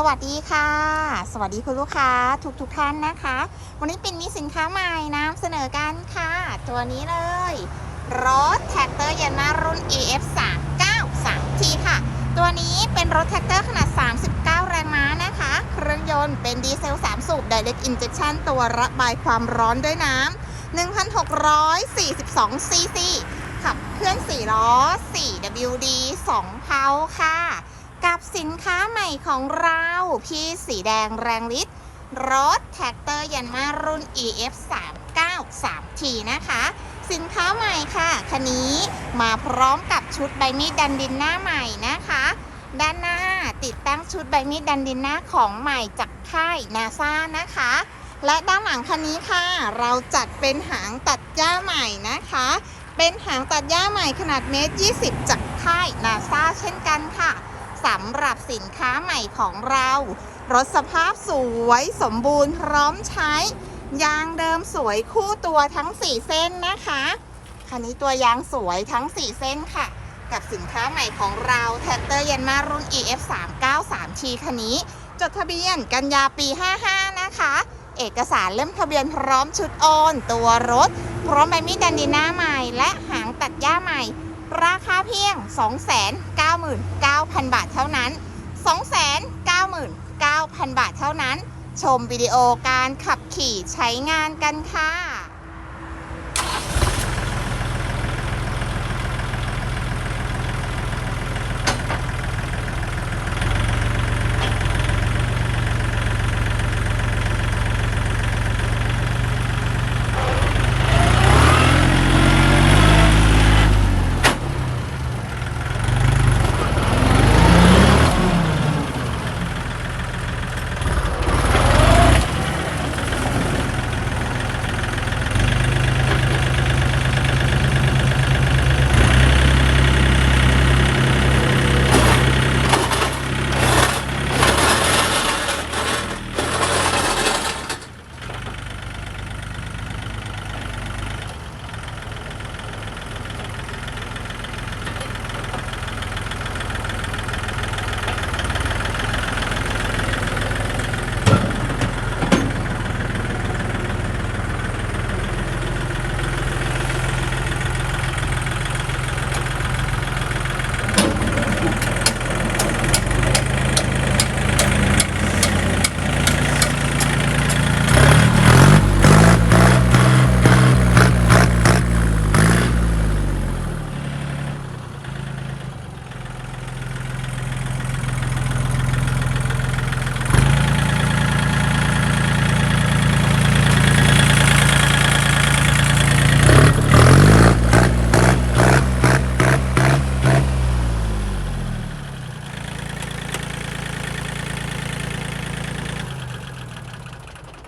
สวัสดีค่ะ สวัสดีคุณลูกค้าทุกทุกท่านนะคะ วันนี้เป็นมีสินค้าใหม่นำเสนอกันค่ะ ตัวนี้เลย รถแท็กเตอร์ยันมารุ่น EF 3 9 3 T ค่ะ ตัวนี้เป็นรถแท็กเตอร์ขนาด 39 แรงม้านะคะ เครื่องยนต์เป็นดีเซล 3 สูบ Direct Injection ตัวระบายความร้อนด้วยน้ำ1,642ซีซีขับเคลื่อน4ล้อ 4 WD 2เพาค่ะ กับสินค้าใหม่ของเรา พี่สีแดงแรงฤทธิ์รถแท็กเตอร์ยันมารุ่น EF 3 9 3 T นะคะ สินค้าใหม่ค่ะคันนี้มาพร้อมกับชุดใบมีดดันดินหน้าใหม่นะคะ ด้านหน้าติดตั้งชุดใบมีดดันดินหน้าของใหม่จากค่ายนาซานะคะ และด้านหลังคันนี้ค่ะ เราจัดเป็นหางตัดหญ้าใหม่นะคะ เป็นหางตัดหญ้าใหม่ขนาดเมตร 20 จากค่ายนาซาเช่นกันค่ะ สำหรับสินค้าใหม่ของเรา รถสภาพสวยสมบูรณ์พร้อมใช้ ยางเดิมสวยคู่ตัวทั้ง 4 เส้นนะคะ คันนี้ตัวยางสวยทั้ง 4 เส้นค่ะ กับสินค้าใหม่ของเราแท็กเตอร์ยันมารุ่น EF 3 9 3 T คันนี้ จดทะเบียนกันยาปี 55 นะคะ เอกสารเล่มทะเบียนพร้อมชุดโอน ตัวรถ พร้อมใบมีดดันดีหน้าใหม่ และหางตัดหญ้าใหม่ ราคาเพียง 299,000 บาทเท่านั้น 299,000 บาทเท่านั้น ชมวิดีโอการขับขี่ใช้งานกันค่ะ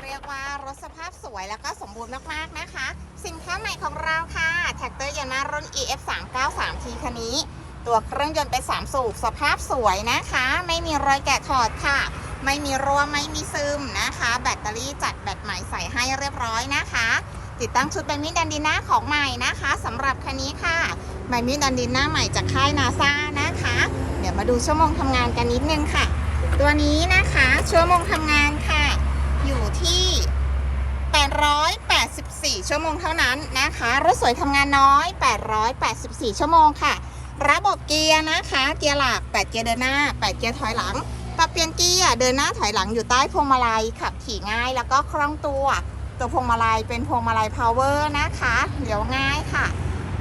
เรี ยกว่ารถสภาพสวยแล้วก็สมบูรณ์มากๆนะคะ สินค้าใหม่ของเราค่ะแท็กเตอร์ยานารุ่น EF 3 9 3 T คันนี้ ตัวเครื่องยนต์เป็น3สูบสภาพสวยนะคะ ไม่มีรอยแกะถอดค่ะ ไม่มีรั่วไม่มีซึมนะคะ แบตเตอรี่จัดแบตใหม่ใส่ให้เรียบร้อยนะคะ ติดตั้งชุดแบมิดดันดินหน้าของใหม่นะคะสำหรับคันนี้ค่ะแบมิดดันดินหน้าใหม่จากค่ายนาซานะคะ เดี๋ยวมาดูชั่วโมงทำงานกันนิดนึงค่ะ ตัวนี้นะคะชั่วโมงทำงานค่ะ 884 ชั่วโมงเท่านั้นนะคะ รถสวยทำงานน้อย 884 ชั่วโมงค่ะ ระบบเกียร์นะคะ เกียร์หลัก 8 เกียร์เดินหน้า 8 เกียร์ถอยหลัง ปรับเปลี่ยนเกียร์เดินหน้าถอยหลังอยู่ใต้พวงมาลัย ขับขี่ง่ายแล้วก็คล่องตัว ตัวพวงมาลัยเป็นพวงมาลัยพาวเวอร์นะคะเดี๋ยวง่ายค่ะ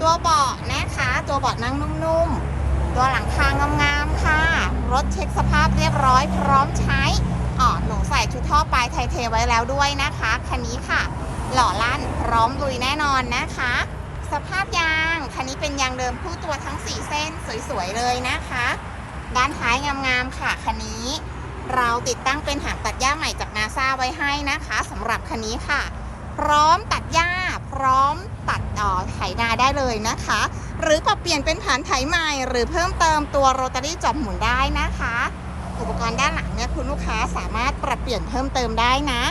ตัวเบาะนะคะ ตัวเบาะนั่งนุ่มๆ ตัวหลังคางามๆค่ะ รถเช็คสภาพเรียบร้อยพร้อมใช้ ปลายไทยเทไว้แล้วด้วยนะคะคันนี้ค่ะ หล่อลั่นพร้อมลุยแน่นอนนะคะ สภาพยางคันนี้เป็นยางเดิมคู่ตัวทั้ง 4 เส้นสวยๆเลยนะคะ ด้านท้ายงามๆค่ะคันนี้ เราติดตั้งเป็นหางตัดหญ้าใหม่จากนาซาไว้ให้นะคะสำหรับคันนี้ค่ะ พร้อมตัดหญ้าพร้อมตัดออไถนาได้เลยนะคะ หรือปรับเปลี่ยนเป็นผานไถใหม่ หรือเพิ่มเติมตัวโรตารี่จอบหมุนได้นะคะ อุปกรณ์ด้านหลังเนี่ยคุณลูกค้าสามารถปรับเปลี่ยนเพิ่มเติมได้นะ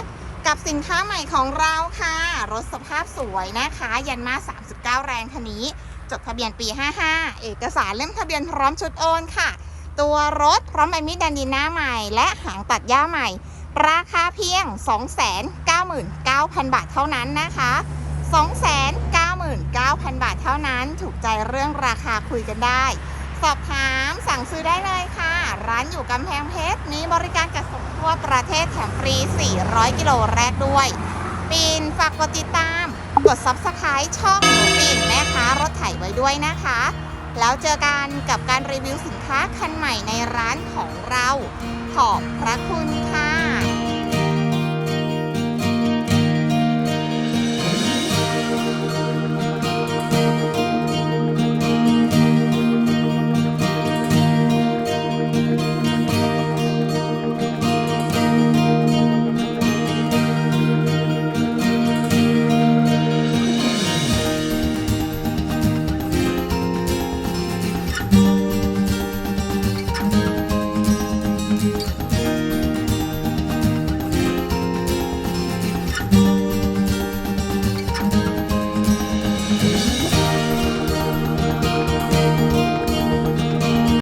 กับสินค้าใหม่ของเราค่ะ รถสภาพสวยนะคะ ยันมา 39 แรงคันนี้ จดทะเบียนปี 55 เอกสารเล่มทะเบียนพร้อมชุดโอนค่ะ ตัวรถพร้อมใบมีดดันดินหน้าใหม่ และหางตัดหญ้าใหม่ ราคาเพียง 299,000 บาทเท่านั้นนะคะ299,000 บาทเท่านั้น ถูกใจเรื่องราคาคุยกันได้ สอบถามสั่งซื้อได้เลยค่ะ ร้านอยู่กำแพงเพชรมีบริการจัดส่งทั่วประเทศแถมฟรี 400 กิโลแรกด้วย ปีนฝากกดติดตาม กด Subscribe ช่องนูปีนแม่ค้ารถไถไว้ด้วยนะคะ แล้วเจอกันกับการรีวิวสินค้าคันใหม่ในร้านของเรา ขอบพระคุณค่ะ